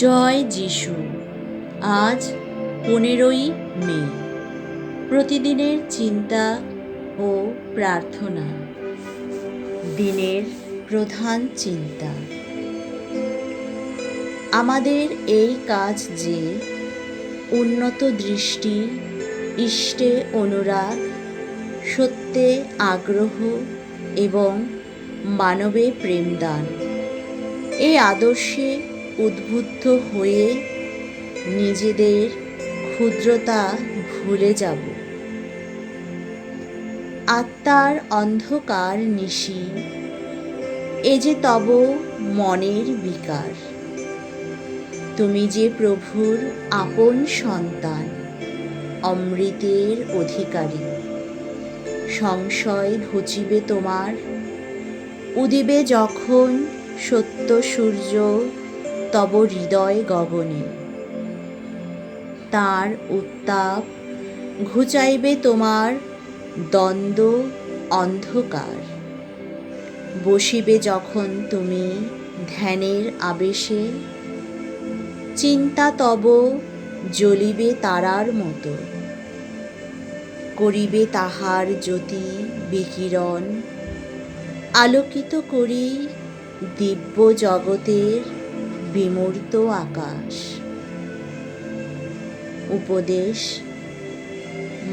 জয় যিশু। আজ পনেরোই মে। প্রতিদিনের চিন্তা ও প্রার্থনা। দিনের প্রধান চিন্তা। আমাদের এই কাজ যে উন্নত দৃষ্টি, ইষ্টে অনুরাগ, সত্যে আগ্রহ এবং মানবে প্রেমদান। এই আদর্শে উদ্বুদ্ধ হয়ে নিজেদের ক্ষুদ্রতা ভুলে যাব। আত্মার অন্ধকার নিশি, এ যে তব মনের বিকার। তুমি যে প্রভুর আপন সন্তান, অমৃতের অধিকারী। সংশয় ঘুচিবে তোমার, উদিবে যখন সত্য সূর্য তব হৃদয় গগনে। তার উত্তাপ ঘুচাইবে তোমার দ্বন্দ্ব অন্ধকার। বসিবে যখন তুমি ধ্যানের আবেশে, চিন্তা তব জ্বলিবে তারার মতো। করিবে তাহার জ্যোতি বিকিরণ, আলোকিত করি দিব্য জগতের বিমূর্ত আকাশ। উপদেশ,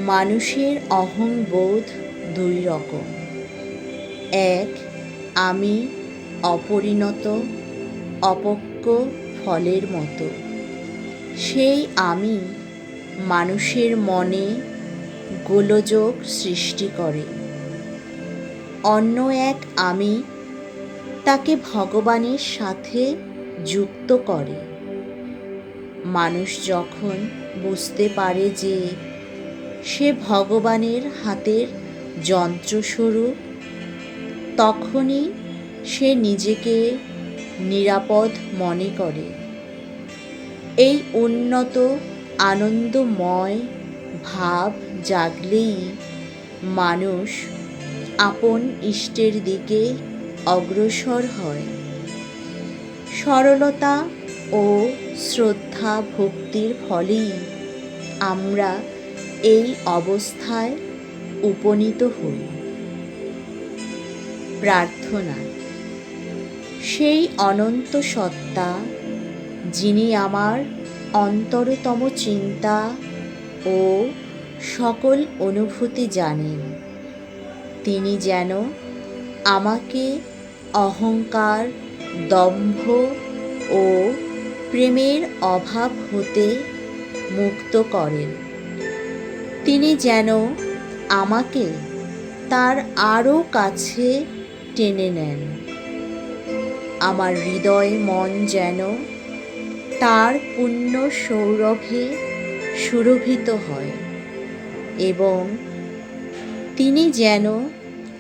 মানুষের অহংবোধ দুই রকম। এক, আমি অপরিণত অপক্য ফলের মতো। সেই আমি মানুষের মনে গোলযোগ সৃষ্টি করে। অন্য এক আমি তাকে ভগবানের সাথে যুক্ত করে। মানুষ যখন বুঝতে পারে যে সে ভগবানের হাতের যন্ত্রস্বরূপ, তখনই সে নিজেকে নিরাপদ মনে করে। এই উন্নত, আনন্দময় ভাব জাগলেই মানুষ আপন ইষ্টের দিকে অগ্রসর হয়। সরলতা ও শ্রদ্ধা ভক্তির ফলেই আমরা এই অবস্থায় উপনীত হই। প্রার্থনা, সেই অনন্ত সত্তা যিনি আমার অন্তরতম চিন্তা ও সকল অনুভূতি জানেন, তিনি যেন আমাকে অহংকার দম্ভ ও প্রেমের অভাব হতে মুক্ত করেন। তিনি যেন আমাকে তার আরও কাছে টেনে নেন। আমার হৃদয় মন যেন তার পুণ্য সৌরভে সুরভিত হয় এবং তিনি যেন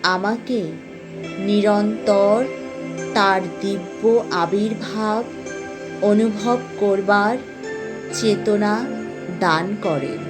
আমাকে নিরন্তর তার দিব্য আবির্ভাব অনুভব করবার চেতনা দান করেন